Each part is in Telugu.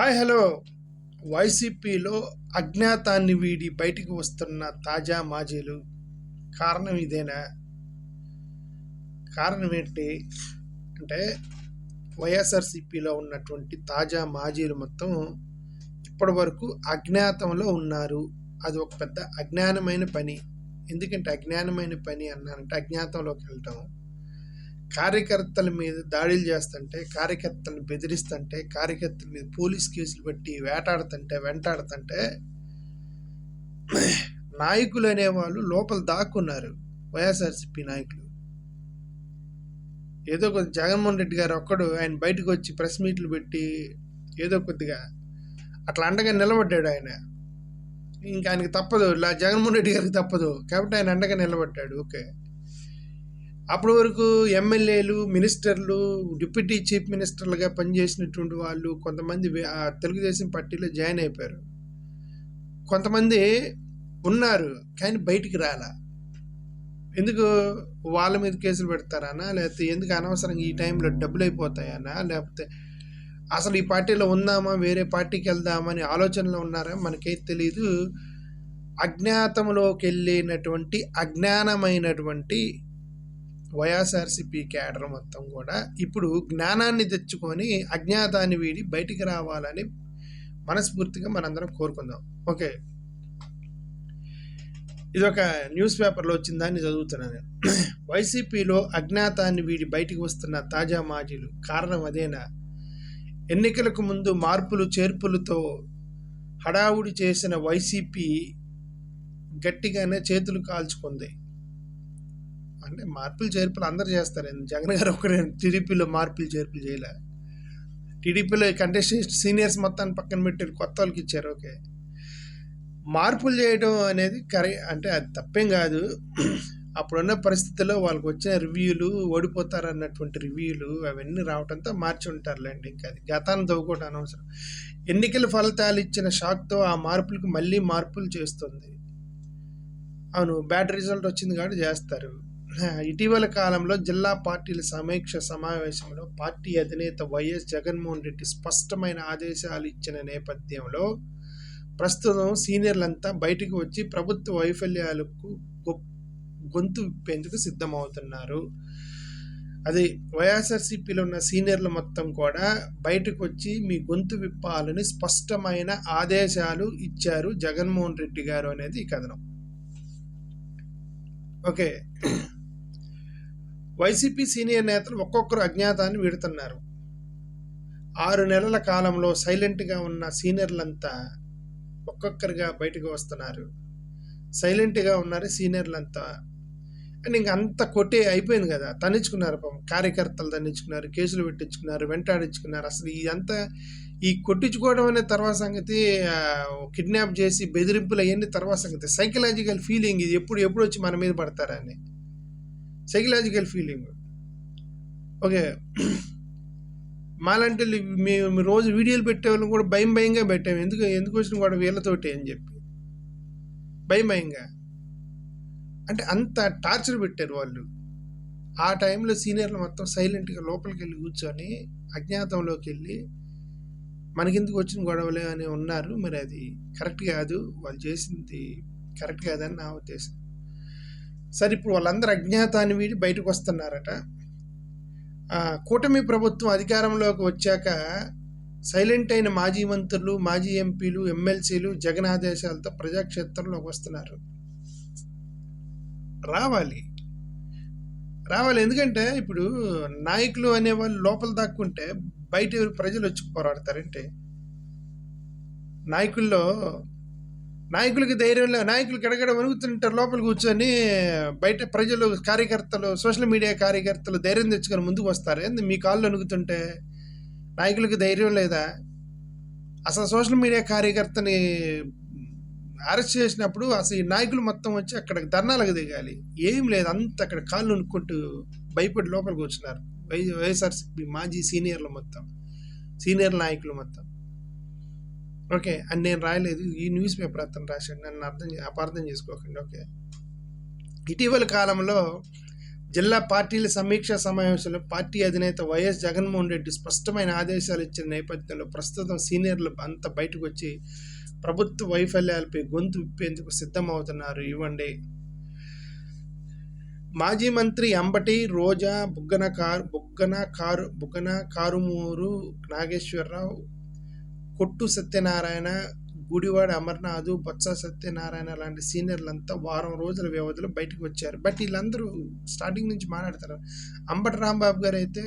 Hi hello. వైసీపీలో అజ్ఞాతాన్ని వీడి బయటికి వస్తున్న తాజా మాజీలు కారణం ఇదేనా? కారణం ఏంటి? అంటే వైఎస్ఆర్సీపీలో ఉన్నటువంటి తాజా మాజీలు మొత్తం ఇప్పటి వరకు అజ్ఞాతంలో ఉన్నారు. అది ఒక పెద్ద అజ్ఞానమైన పని. ఎందుకంటే అజ్ఞానమైన పని అన్నానంటే అజ్ఞాతంలోకి వెళ్ళటం. కార్యకర్తల మీద దాడులు చేస్తుంటే కార్యకర్తలను బెదిరిస్తుంటే కార్యకర్తల మీద పోలీస్ కేసులు పెట్టి వేటాడుతుంటే వెంటాడుతుంటే నాయకులు అనేవాళ్ళు లోపల దాక్కున్నారు వైఎస్ఆర్సిపి నాయకులు. ఏదో కొద్ది జగన్మోహన్ రెడ్డి గారు ఒక్కడు ఆయన బయటకు వచ్చి ప్రెస్ మీట్లు పెట్టి ఏదో కొద్దిగా అట్లా అండగా నిలబడ్డాడు ఆయన. ఇంకా ఆయనకి తప్పదు ఇలా జగన్మోహన్ రెడ్డి గారికి తప్పదు. కాబట్టి ఆయన అండగా నిలబడ్డాడు. ఓకే. అప్పటి వరకు ఎమ్మెల్యేలు మినిస్టర్లు డిప్యూటీ చీఫ్ మినిస్టర్లుగా పనిచేసినటువంటి వాళ్ళు కొంతమంది ఆ తెలుగుదేశం పార్టీలో జాయిన్ అయిపోయారు. కొంతమంది ఉన్నారు కానీ బయటికి రాలా. ఎందుకు వాళ్ళ మీద కేసులు పెడతారానా? లేకపోతే ఎందుకు అనవసరంగా ఈ టైంలో డబ్బులు అయిపోతాయనా? లేకపోతే అసలు ఈ పార్టీలో ఉందామా? వేరే పార్టీకి వెళ్దామని ఆలోచనలో ఉన్నారా? మనకైతే తెలియదు అజ్ఞాతంలోకి వెళ్ళినటువంటి అజ్ఞానమైనటువంటి వైఎస్ఆర్సిపి క్యాడర్ మొత్తం కూడా ఇప్పుడు జ్ఞానాన్ని తెచ్చుకొని అజ్ఞాతాన్ని వీడి బయటికి రావాలని మనస్ఫూర్తిగా మనందరం కోరుకుందాం. ఓకే. ఇది ఒక న్యూస్ పేపర్లో వచ్చిన దాన్ని చదువుతున్నాను వైసీపీలో అజ్ఞాతాన్ని వీడి బయటికి వస్తున్న తాజా మాజీలు కారణం అదేనా? ఎన్నికలకు ముందు మార్పులు చేర్పులతో హడావుడి చేసిన వైసీపీ గట్టిగానే చేతులు కాల్చుకుంది. అంటే మార్పులు చేర్పులు అందరు చేస్తారు. జగన్ గారు ఒకరే టీడీపీలో మార్పులు చేర్పులు చేయలే. టీడీపీలో కంటెస్టెంట్ సీనియర్స్ మొత్తాన్ని పక్కన పెట్టారు కొత్త వాళ్ళకి ఇచ్చారు. ఓకే. మార్పులు చేయడం అనేది కరె అంటే అది తప్పేం కాదు. అప్పుడున్న పరిస్థితుల్లో వాళ్ళకి వచ్చిన రివ్యూలు ఓడిపోతారు అన్నటువంటి రివ్యూలు అవన్నీ రావడంతో మార్చి ఉంటారులేండి. ఇంకా అది గతాన్ని దవ్వుకోవడం అనవసరం. ఎన్నికల ఫలితాలు ఇచ్చిన షాక్తో ఆ మార్పులకు మళ్ళీ మార్పులు చేస్తుంది. అవును బ్యాడ్ రిజల్ట్ వచ్చింది కాబట్టి చేస్తారు. ఇటీవల కాలంలో జిల్లా పార్టీల సమీక్ష సమావేశంలో పార్టీ అధినేత వైఎస్ జగన్మోహన్ రెడ్డి స్పష్టమైన ఆదేశాలు ఇచ్చిన నేపథ్యంలో ప్రస్తుతం సీనియర్లంతా బయటకు వచ్చి ప్రభుత్వ వైఫల్యాలకు గొంతు విప్పేందుకు సిద్ధమవుతున్నారు. అది వైఎస్ఆర్సీపీలో ఉన్న సీనియర్లు మొత్తం కూడా బయటకు వచ్చి మీ గొంతు విప్పాలని స్పష్టమైన ఆదేశాలు ఇచ్చారు జగన్మోహన్ రెడ్డి గారు అనేది ఈ కథనం. ఓకే. వైసీపీ సీనియర్ నేతలు ఒక్కొక్కరు అజ్ఞాతాన్ని వీడుతున్నారు. ఆరు నెలల కాలంలో సైలెంట్గా ఉన్న సీనియర్లంతా ఒక్కొక్కరిగా బయటకు వస్తున్నారు. సైలెంట్గా ఉన్నారు సీనియర్లంతా. అండ్ ఇంక అంత కొట్టే అయిపోయింది కదా. తన్నించుకున్నారు పాపం. కార్యకర్తలు తన్నించుకున్నారు కేసులు పెట్టించుకున్నారు వెంటాడించుకున్నారు. అసలు ఇదంతా ఈ కొట్టించుకోవడం అనే తర్వాత సంగతి కిడ్నాప్ చేసి బెదిరింపులు అవన్నీ తర్వాత సంగతి. సైకలాజికల్ ఫీలింగ్ ఇది ఎప్పుడు ఎప్పుడు వచ్చి మన మీద పడతారని సైకలాజికల్ ఫీలింగ్ ఓకే మాలాంటి మేము రోజు వీడియోలు పెట్టేవాళ్ళం కూడా భయం భయంగా పెట్టాము. ఎందుకు ఎందుకు వచ్చిన కూడా వీళ్ళతోటి అని చెప్పి. భయం భయంగా. అంటే అంత టార్చర్ పెట్టారు వాళ్ళు. ఆ టైంలో సీనియర్లు మొత్తం సైలెంట్గా లోపలికి వెళ్ళి కూర్చొని అజ్ఞాతంలోకి వెళ్ళి మనకెందుకు వచ్చిన గొడవలే అని ఉన్నారు. మరి అది కరెక్ట్ కాదు. వాళ్ళు చేసింది కరెక్ట్ కాదని నా ఉద్దేశం. సరే ఇప్పుడు వాళ్ళందరూ అజ్ఞాతాన్ని వీడి బయటకు వస్తున్నారట. కూటమి ప్రభుత్వం అధికారంలోకి వచ్చాక సైలెంట్ అయిన మాజీ మంత్రులు మాజీ ఎంపీలు ఎమ్మెల్సీలు జగన్ ఆదేశాలతో ప్రజాక్షేత్రంలోకి వస్తున్నారు. రావాలి. రావాలి. ఎందుకంటే ఇప్పుడు నాయకులు అనేవాళ్ళు లోపల దాక్కుంటే బయట ప్రజలు వచ్చి పోరాడతారంటే. నాయకుల్లో నాయకులకి ధైర్యం లేదు నాయకులు గడగడ వణుకుతుంటారు లోపల కూర్చొని బయట ప్రజలు కార్యకర్తలు సోషల్ మీడియా కార్యకర్తలు ధైర్యం తెచ్చుకొని ముందుకు వస్తారు. ఏంది మీ కాళ్ళు వణుకుతుంటే? నాయకులకి ధైర్యం లేదా? అసలు సోషల్ మీడియా కార్యకర్తని అరెస్ట్ చేసినప్పుడు అసలు ఈ నాయకులు మొత్తం వచ్చి అక్కడ ధర్నాలకు దిగాలి. ఏం లేదు అంత అక్కడ కాళ్ళు వణుక్కుంటూ భయపడి లోపల కూర్చున్నారు వై వైఎస్ఆర్సీపీ మాజీ సీనియర్లు మొత్తం. సీనియర్ నాయకులు మొత్తం. ఓకే. అని నేను రాయలేదు. ఈ న్యూస్ పేపర్ అతను రాశాడు. నన్ను అర్థం అపార్థం చేసుకోకండి. ఓకే. ఇటీవల కాలంలో జిల్లా పార్టీల సమీక్ష సమావేశంలో పార్టీ అధినేత వైఎస్ జగన్మోహన్ రెడ్డి స్పష్టమైన ఆదేశాలు ఇచ్చిన నేపథ్యంలో ప్రస్తుతం సీనియర్లు అంతా బయటకు వచ్చి ప్రభుత్వ వైఫల్యాలపై గొంతు విప్పేందుకు సిద్ధమవుతున్నారు. ఇవ్వండి. మాజీ మంత్రి అంబటి రోజా బుగ్గన కారు బుగ్గన కారు బుగ్గన కారుమూరు నాగేశ్వరరావు కొట్టు సత్యనారాయణ గుడివాడ అమర్నాథ్ బొత్స సత్యనారాయణ లాంటి సీనియర్లంతా వారం రోజుల వ్యవధిలో బయటకు వచ్చారు. బట్ వీళ్ళందరూ స్టార్టింగ్ నుంచి మాట్లాడతారు. అంబటి రాంబాబు గారు అయితే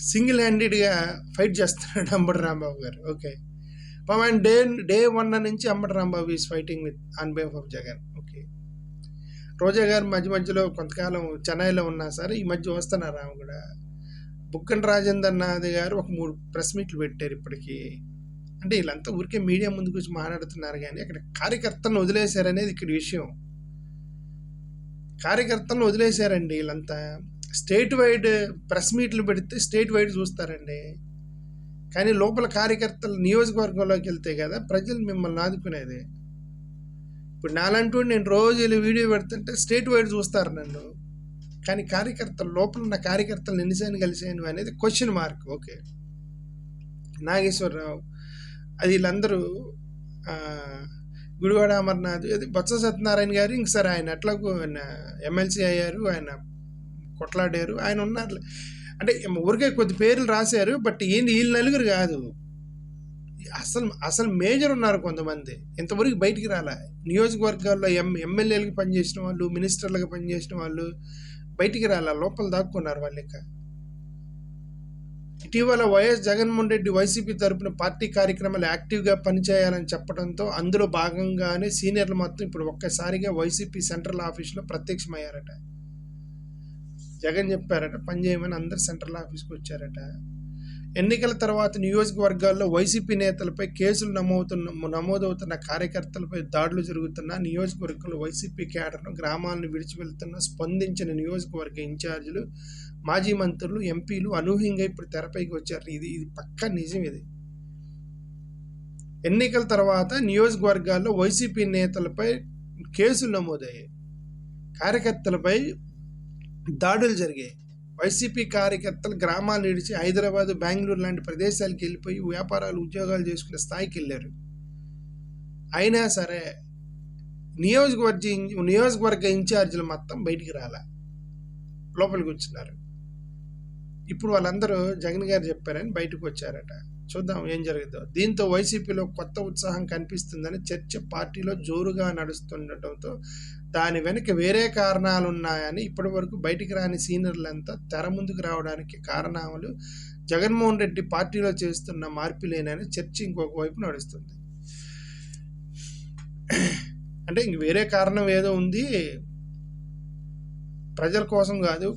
సింగిల్ హ్యాండెడ్గా ఫైట్ చేస్తున్నాడు అంబటి రాంబాబు గారు. ఓకే. పాపం డే డే వన్ నుంచి Ambati Rambabu is fighting with on behalf of Jagan. Okay. Roja గారు మధ్య మధ్యలో కొంతకాలం చెన్నైలో ఉన్నా సరే ఈ మధ్య వస్తున్నారు ఆమె కూడా. బుక్కన్ రాజేందర్ నాథ్ గారు ఒక మూడు ప్రెస్ మీట్లు పెట్టారు ఇప్పటికీ. అంటే వీళ్ళంతా ఊరికే మీడియా ముందుకు వచ్చి మాట్లాడుతున్నారు కానీ అక్కడ కార్యకర్తలను వదిలేశారనేది ఇక్కడ విషయం. కార్యకర్తలను వదిలేశారండి వీళ్ళంతా. స్టేట్ వైడ్ ప్రెస్ మీట్లు పెడితే స్టేట్ వైడ్ చూస్తారండి. కానీ లోపల కార్యకర్తలు నియోజకవర్గంలోకి వెళ్తే కదా ప్రజలు మిమ్మల్ని ఆదుకునేది. ఇప్పుడు నాలంటూ నేను రోజు వెళ్ళి వీడియో పెడుతుంటే స్టేట్ వైడ్ చూస్తారు నన్ను. కానీ కార్యకర్తలు లోపల ఉన్న కార్యకర్తలు ఎన్నిసార్లు కలిసాను అనేది క్వశ్చన్ మార్క్ ఓకే నాగేశ్వరరావు అది వీళ్ళందరూ గుడివాడ అమర్నాథ్ అది బొత్స సత్యనారాయణ గారు ఇంక సరే ఆయన ఎట్లా ఆయన ఎమ్మెల్సీ అయ్యారు ఆయన కొట్లాడారు ఆయన ఉన్నారు. అంటే ఊరికే కొద్ది పేర్లు రాశారు బట్ ఏంటి వీళ్ళు నలుగురు కాదు. అసలు అసలు మేజర్ ఉన్నారు కొంతమంది. ఇంతవరకు బయటికి రాలే. నియోజకవర్గాల్లో ఎం ఎమ్మెల్యేలకు పనిచేసిన వాళ్ళు మినిస్టర్లకు పనిచేసిన వాళ్ళు బయటికి రాలే లోపల దాక్కున్నారు వాళ్ళు ఇక. ఇటీవల వైఎస్ జగన్మోహన్ రెడ్డి వైసీపీ తరపున పార్టీ కార్యక్రమాలు యాక్టివ్గా పనిచేయాలని చెప్పడంతో అందులో భాగంగానే సీనియర్లు మొత్తం ఇప్పుడు ఒక్కసారిగా వైసీపీ సెంట్రల్ ఆఫీస్లో ప్రత్యక్షమయ్యారట. జగన్ చెప్పారట పని చేయమని అందరు సెంట్రల్ ఆఫీస్కి వచ్చారట. ఎన్నికల తర్వాత నియోజకవర్గాల్లో వైసీపీ నేతలపై కేసులు నమోదుతున్న నమోదవుతున్న కార్యకర్తలపై దాడులు జరుగుతున్న నియోజకవర్గంలో వైసీపీ కేడర్ను గ్రామాలను విడిచి వెళ్తున్న స్పందించిన నియోజకవర్గ ఇన్ఛార్జీలు మాజీ మంత్రులు ఎంపీలు అనూహ్యంగా ఇప్పుడు తెరపైకి వచ్చారు. ఇది ఇది పక్కా నిజం ఇది. ఎన్నికల తర్వాత నియోజకవర్గాల్లో వైసీపీ నేతలపై కేసులు నమోదయ్యాయి. కార్యకర్తలపై దాడులు జరిగాయి. వైసీపీ కార్యకర్తలు గ్రామాలు విడిచి హైదరాబాద్ బెంగళూరు లాంటి ప్రదేశాలకు వెళ్ళిపోయి వ్యాపారాలు ఉద్యోగాలు చేసుకునే స్థాయికి వెళ్ళారు. అయినా సరే నియోజకవర్గ నియోజకవర్గ ఇన్ఛార్జీలు మొత్తం బయటికి రాలా. లోపలికి వచ్చినారు. ఇప్పుడు వాళ్ళందరూ జగన్ గారు చెప్పారని బయటకు వచ్చారట. చూద్దాం ఏం జరుగుతుందో దీంతో వైసీపీలో కొత్త ఉత్సాహం కనిపిస్తుందని చర్చ పార్టీలో జోరుగా నడుస్తుండటంతో దాని వెనక వేరే కారణాలు ఉన్నాయని ఇప్పటి వరకు బయటికి రాని సీనియర్లంతా తెర ముందుకు రావడానికి కారణాలు జగన్మోహన్ రెడ్డి పార్టీలో చేస్తున్న మార్పులేనని చర్చ ఇంకొక వైపు నడుస్తుంది. అంటే ఇంక వేరే కారణం ఏదో ఉంది. ప్రజల కోసం కాదు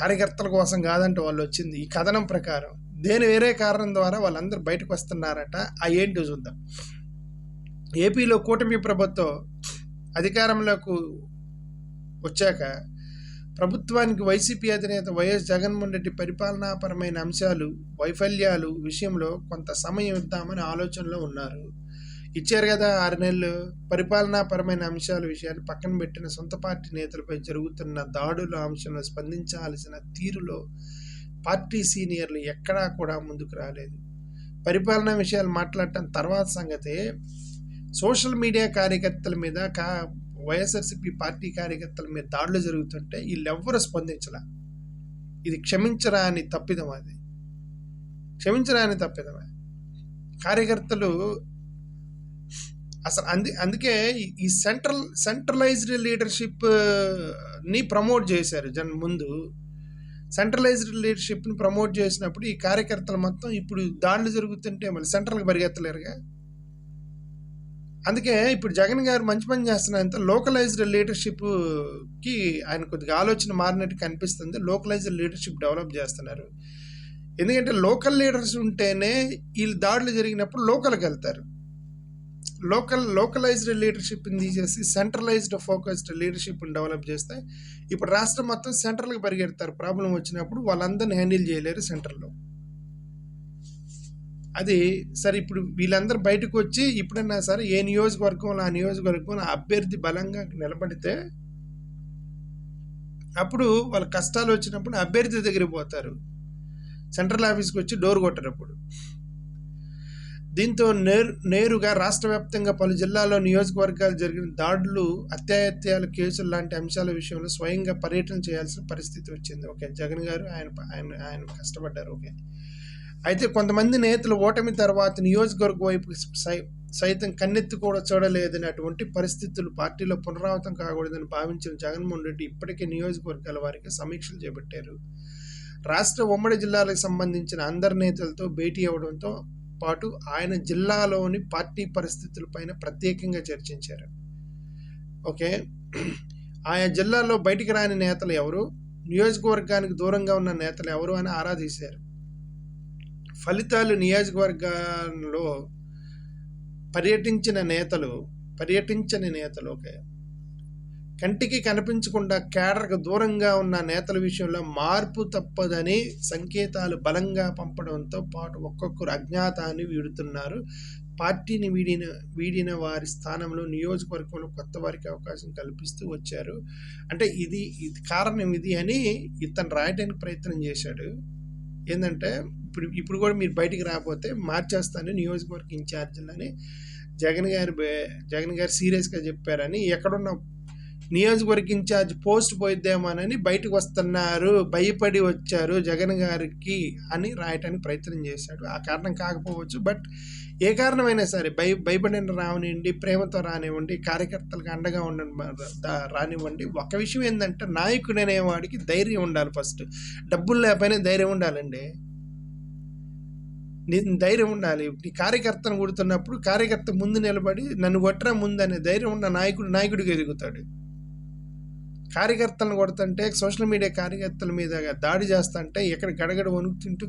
కార్యకర్తల కోసం కాదంటే వాళ్ళు వచ్చింది ఈ కథనం ప్రకారం. దేని వేరే కారణం ద్వారా వాళ్ళందరూ బయటకు వస్తున్నారట ఆ ఏంటో చూద్దాం ఏపీలో కూటమి ప్రభుత్వం అధికారంలోకి వచ్చాక ప్రభుత్వానికి వైసీపీ అధినేత వైఎస్ జగన్మోహన్ రెడ్డి పరిపాలనాపరమైన అంశాలు వైఫల్యాలు విషయంలో కొంత సమయం ఇద్దామని ఆలోచనలో ఉన్నారు. ఇచ్చారు కదా ఆరు నెలలు. పరిపాలనాపరమైన అంశాల విషయాన్ని పక్కన పెట్టిన సొంత పార్టీ నేతలపై జరుగుతున్న దాడుల అంశంలో స్పందించాల్సిన తీరులో పార్టీ సీనియర్లు ఎక్కడా కూడా ముందుకు రాలేదు. పరిపాలనా విషయాలు మాట్లాడటం తర్వాత సంగతే సోషల్ మీడియా కార్యకర్తల మీద కా వైఎస్ఆర్సీపీ పార్టీ కార్యకర్తల మీద దాడులు జరుగుతుంటే వీళ్ళెవ్వరూ స్పందించలా. ఇది క్షమించరాని తప్పిదం అది. క్షమించరాని తప్పిదం అది. కార్యకర్తలు అసలు అంది అందుకే ఈ- సెంట్రల్ సెంట్రలైజ్డ్ లీడర్షిప్ని ప్రమోట్ చేశారు జన్ ముందు. సెంట్రలైజ్డ్ లీడర్షిప్ని ప్రమోట్ చేసినప్పుడు ఈ కార్యకర్తలు మొత్తం ఇప్పుడు దాడులు జరుగుతుంటే మళ్ళీ సెంట్రల్కి పరిగెత్తలేరుగా. అందుకే ఇప్పుడు జగన్ గారు మంచి పని చేస్తున్నంత లోకలైజ్డ్ లీడర్షిప్కి ఆయన కొద్దిగా ఆలోచన మారినట్టు కనిపిస్తుంది. లోకలైజ్డ్ లీడర్షిప్ డెవలప్ చేస్తున్నారు. ఎందుకంటే లోకల్ లీడర్స్ ఉంటేనే వీళ్ళు దాడులు జరిగినప్పుడు లోకల్కి వెళ్తారు. లోకల్ లోకలైజ్డ్ లీడర్షిప్ని తీసేసి సెంట్రలైజ్డ్ ఫోకస్డ్ లీడర్షిప్ని డెవలప్ చేస్తే ఇప్పుడు రాష్ట్రం మొత్తం సెంట్రల్కి పరిగెడతారు. ప్రాబ్లం వచ్చినప్పుడు వాళ్ళందరిని హ్యాండిల్ చేయలేరు సెంట్రల్లో అది సరే ఇప్పుడు వీళ్ళందరూ బయటకు వచ్చి ఇప్పుడన్నా సరే ఏ నియోజకవర్గంలో ఆ నియోజకవర్గంలో అభ్యర్థి బలంగా నిలబడితే అప్పుడు వాళ్ళ కష్టాలు వచ్చినప్పుడు అభ్యర్థి దగ్గరికి పోతారు. సెంట్రల్ ఆఫీస్కి వచ్చి డోర్ కొట్టరు అప్పుడు దీంతో నేరు నేరుగా రాష్ట్ర వ్యాప్తంగా పలు జిల్లాల్లో నియోజకవర్గాలు జరిగిన దాడులు అత్యాయత్యాలు కేసులు లాంటి అంశాల విషయంలో స్వయంగా పర్యటన చేయాల్సిన పరిస్థితి వచ్చింది. ఓకే జగన్ గారు ఆయన ఆయన ఆయన కష్టపడ్డారు. ఓకే. అయితే కొంతమంది నేతలు ఓటమి తర్వాత నియోజకవర్గ వైపు సై సైతం కన్నెత్తి కూడా చూడలేదని అటువంటి పరిస్థితులు పార్టీలో పునరావృతం కాకూడదని భావించిన జగన్మోహన్ రెడ్డి ఇప్పటికే నియోజకవర్గాల వారికి సమీక్షలు చేపట్టారు. రాష్ట్ర ఉమ్మడి జిల్లాలకు సంబంధించిన అందరి నేతలతో భేటీ అవ్వడంతో పాటు ఆయన జిల్లాలోని పార్టీ పరిస్థితులపైన ప్రత్యేకంగా చర్చించారు. ఓకే? ఆయా జిల్లాలో బయటికి రాని నేతలు ఎవరు? నియోజకవర్గానికి దూరంగా ఉన్న నేతలు ఎవరు అని ఆరాధీశారు ఫలితాలు నియోజకవర్గాల్లో పర్యటించిన నేతలు పర్యటించని నేతలు ఓకే? కంటికి కనిపించకుండా కేడర్కు దూరంగా ఉన్న నేతల విషయంలో మార్పు తప్పదని సంకేతాలు బలంగా పంపడంతో పాటు ఒక్కొక్కరు అజ్ఞాతాన్ని వీడుతున్నారు. పార్టీని వీడిన వీడిన వారి స్థానంలో నియోజకవర్గంలో కొత్త వారికి అవకాశం కల్పిస్తూ వచ్చారు. అంటే ఇది ఇది కారణం ఇది అని ఇతను రాయడానికి ప్రయత్నం చేశాడు. ఏంటంటే ఇప్పుడు ఇప్పుడు కూడా మీరు బయటికి రాకపోతే మార్చేస్తాను నియోజకవర్గ ఇన్ఛార్జీలని జగన్ గారు బే- జగన్ గారు సీరియస్గా చెప్పారని ఎక్కడున్న నియోజకవర్గ ఇన్ఛార్జ్ పోస్ట్ పోయిద్దామనని బయటకు వస్తున్నారు. భయపడి వచ్చారు జగన్ గారికి అని రాయటానికి ప్రయత్నం చేశాడు. ఆ కారణం కాకపోవచ్చు బట్ ఏ కారణమైనా సరే భయ భయపడిన రావనివ్వండి ప్రేమతో రానివ్వండి కార్యకర్తలకు అండగా ఉండండి రానివ్వండి. ఒక విషయం ఏంటంటే నాయకుడనే వాడికి ధైర్యం ఉండాలి ఫస్ట్. డబ్బులు లేకపోయినా ధైర్యం ఉండాలండి. ధైర్యం ఉండాలి. నీ కార్యకర్తను కొడుతున్నప్పుడు కార్యకర్త ముందు నిలబడి నన్ను కొట్టరా ముందు అనే ధైర్యం ఉన్న నాయకుడు నాయకుడికి ఎదుగుతాడు. కార్యకర్తలను కొడుతుంటే సోషల్ మీడియా కార్యకర్తల మీద దాడి చేస్తుంటే ఎక్కడ గడగడ వణుకుతుంటూ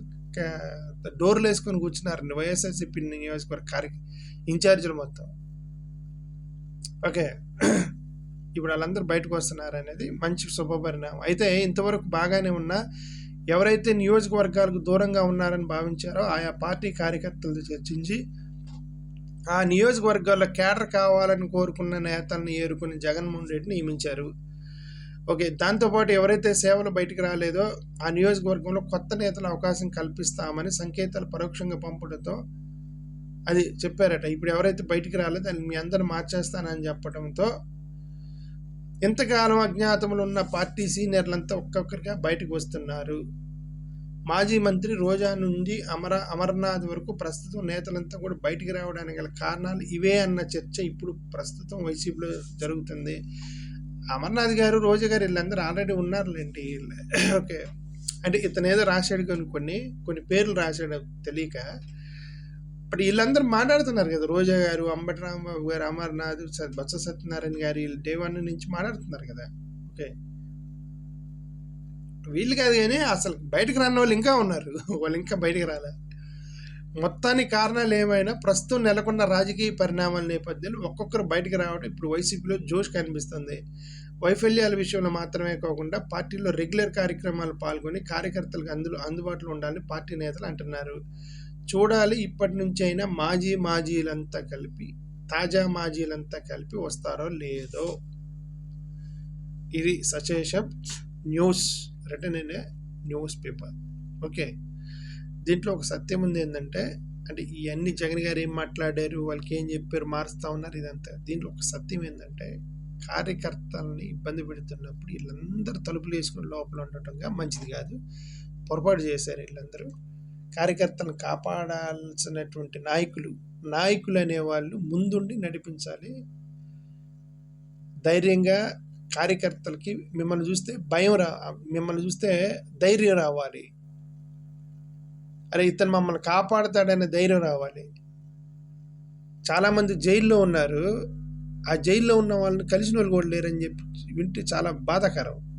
డోర్లు వేసుకొని కూర్చున్నారు వైఎస్ఆర్సీపీ నియోజకవర్గ కార్య ఇన్ఛార్జీలు మొత్తం. ఓకే. ఇప్పుడు వాళ్ళందరూ బయటకు వస్తున్నారు అనేది మంచి శుభపరిణామం. అయితే ఇంతవరకు బాగానే ఉన్నా ఎవరైతే నియోజకవర్గాలకు దూరంగా ఉన్నారని భావించారో ఆయా పార్టీ కార్యకర్తలతో చర్చించి ఆ నియోజకవర్గాల్లో కేడర్ కావాలని కోరుకున్న నేతలను ఏరుకుని జగన్మోహన్ రెడ్డి నియమించారు. ఓకే దాంతోపాటు ఎవరైతే సేవలు బయటికి రాలేదో ఆ నియోజకవర్గంలో కొత్త నేతల అవకాశం కల్పిస్తామని సంకేతాలు పరోక్షంగా పంపడంతో అది చెప్పారట. ఇప్పుడు ఎవరైతే బయటికి రాలేదో దాన్ని మీ అందరిని మార్చేస్తానని చెప్పడంతో ఎంతకాలం అజ్ఞాతంలో ఉన్న పార్టీ సీనియర్లంతా ఒక్కొక్కరిగా బయటకు వస్తున్నారు. మాజీ మంత్రి రోజా నుండి అమర అమర్నాథ్ వరకు ప్రస్తుతం నేతలంతా కూడా బయటికి రావడానికి గల కారణాలు ఇవే అన్న చర్చ ఇప్పుడు ప్రస్తుతం వైసీపీలో జరుగుతుంది. అమర్నాథ్ గారు రోజా గారు వీళ్ళందరూ ఆల్రెడీ ఉన్నారులేంటి ఓకే. అంటే ఇతను ఏదో రాశాడు కొన్ని కొన్ని కొన్ని పేర్లు రాశాడు తెలియక. ఇప్పుడు వీళ్ళందరూ మాట్లాడుతున్నారు కదా రోజా గారు అంబటి రాంబాబు గారు అమర్నాథ్ స- బొత్స సత్యనారాయణ గారు వీళ్ళు దేవాన్ని వన్ నుంచి మాట్లాడుతున్నారు కదా. ఓకే. వీళ్ళు కాదు కానీ అసలు బయటకు రాని వాళ్ళు ఇంకా ఉన్నారు. వాళ్ళు ఇంకా బయటకు రాలే. మొత్తానికి కారణాలు ఏమైనా ప్రస్తుతం నెలకొన్న రాజకీయ పరిణామాల నేపథ్యంలో ఒక్కొక్కరు బయటకు రావడం ఇప్పుడు వైసీపీలో జోష్ కనిపిస్తుంది. వైఫల్యాల విషయంలో మాత్రమే కాకుండా పార్టీలో రెగ్యులర్ కార్యక్రమాలు పాల్గొని కార్యకర్తలకు అందులో అందుబాటులో ఉండాలని పార్టీ నేతలు అంటున్నారు. చూడాలి ఇప్పటి నుంచి అయినా మాజీ మాజీలంతా కలిపి తాజా మాజీలంతా కలిపి వస్తారో లేదో. ఇది సచేషం news return in a newspaper okay. దీంట్లో ఒక సత్యం ఉంది ఏంటంటే అంటే ఇవన్నీ జగన్ గారు ఏం మాట్లాడారు వాళ్ళకి ఏం చెప్పారు మారుస్తూ ఉన్నారు ఇదంతా. దీంట్లో ఒక సత్యం ఏంటంటే కార్యకర్తల్ని ఇబ్బంది పెడుతున్నప్పుడు వీళ్ళందరూ తలుపులు వేసుకుని లోపల ఉండటంగా మంచిది కాదు. పొరపాటు చేశారు వీళ్ళందరూ. కార్యకర్తలను కాపాడాల్సినటువంటి నాయకులు నాయకులు అనేవాళ్ళు ముందుండి నడిపించాలి. ధైర్యంగా కార్యకర్తలకి మిమ్మల్ని చూస్తే భయం రా మిమ్మల్ని చూస్తే ధైర్యం రావాలి. అరే ఇతను మమ్మల్ని కాపాడుతాడనే ధైర్యం రావాలి. చాలామంది జైల్లో ఉన్నారు. ఆ జైల్లో ఉన్న వాళ్ళని కలిసిన వాళ్ళు కూడా లేరని చెప్పి వింటే చాలా బాధాకరం.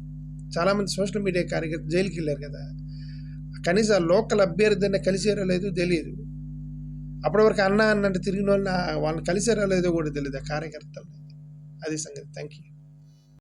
చాలామంది సోషల్ మీడియా కార్యకర్త జైలుకి వెళ్ళారు కదా. కనీసం ఆ లోకల్ అభ్యర్థిని కలిసారో లేదో తెలియదు. అప్పటి వరకు అన్న అన్నట్టు తిరిగిన వాళ్ళని వాళ్ళని కలిసారో లేదో కూడా తెలియదు ఆ కార్యకర్తలు. అది సంగతి. Thank you